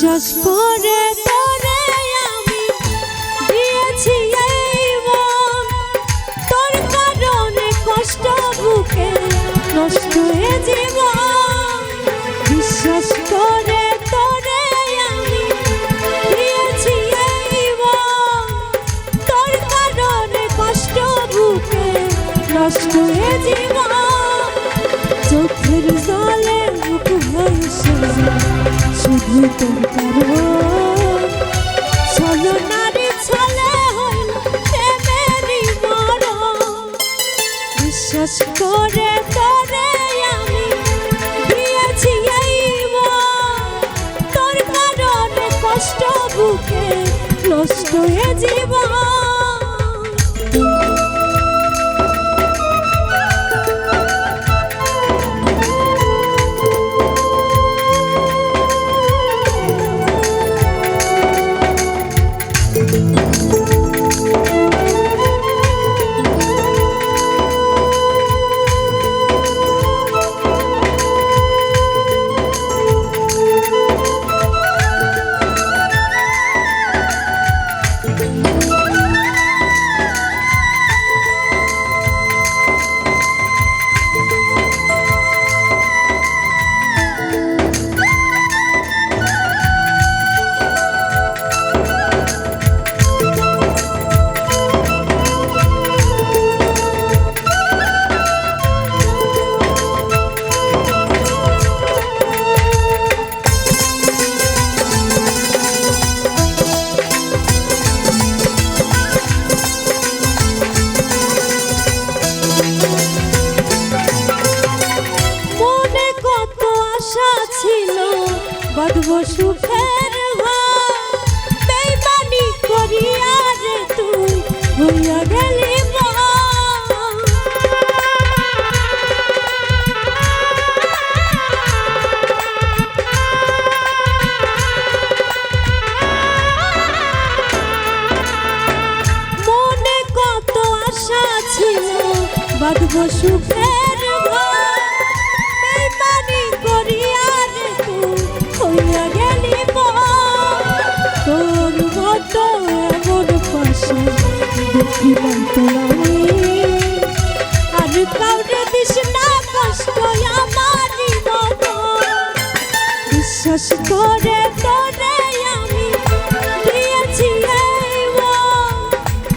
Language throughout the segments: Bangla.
বিশ্বাস করে তোরে আমি দিয়েছি এই মন। তোর কারণে কষ্ট বুকে নষ্ট হয়ে জীবন। বিশ্বাস করে তোরে আমি দিয়েছি এই মন। চোখের জলে বিশ্বাস করে তোরে আমি দিয়েছি তোর কারণে কষ্ট বুকে নষ্ট হয়ে জীবন। সুখের ঘর। করিয়া রে তুই হইয়া গেলি মনে কত আশা ছিল বাঁধব সুখের বিশ্বাস করে তোরে আমি দিয়েছি।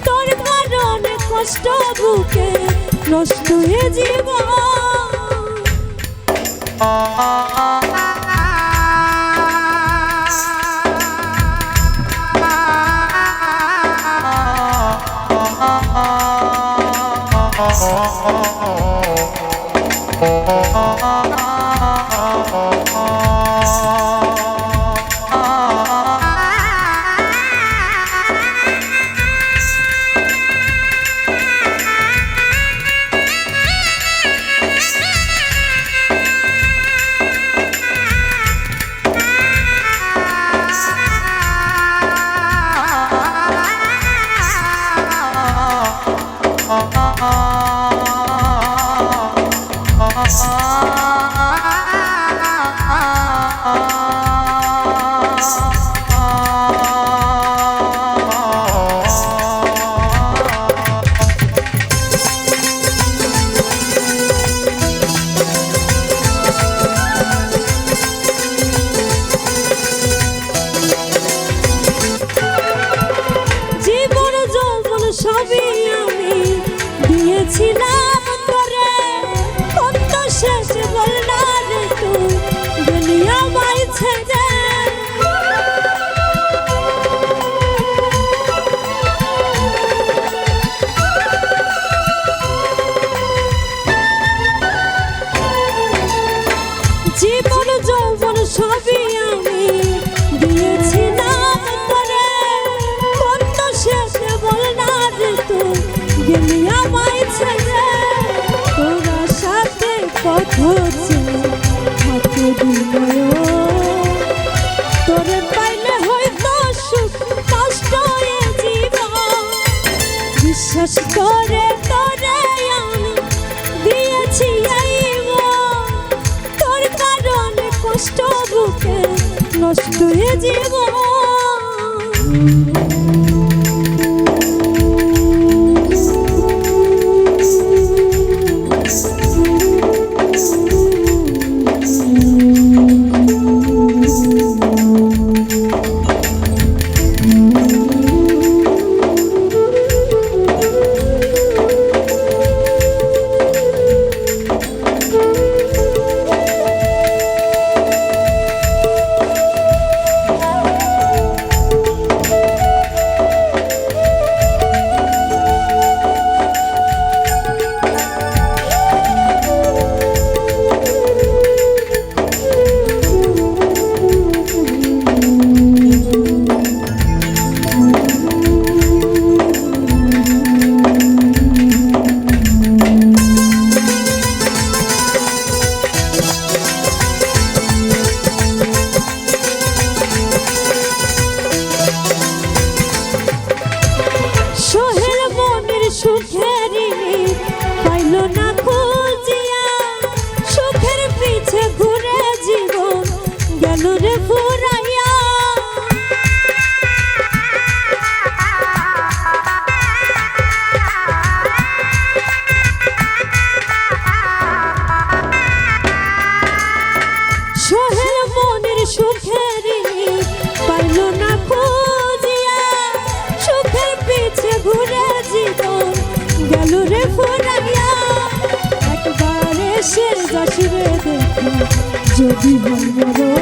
তোর কারণে কষ্ট বুকে নষ্ট হয়ে জীবন। কষ্ট জীবন। যদি হয়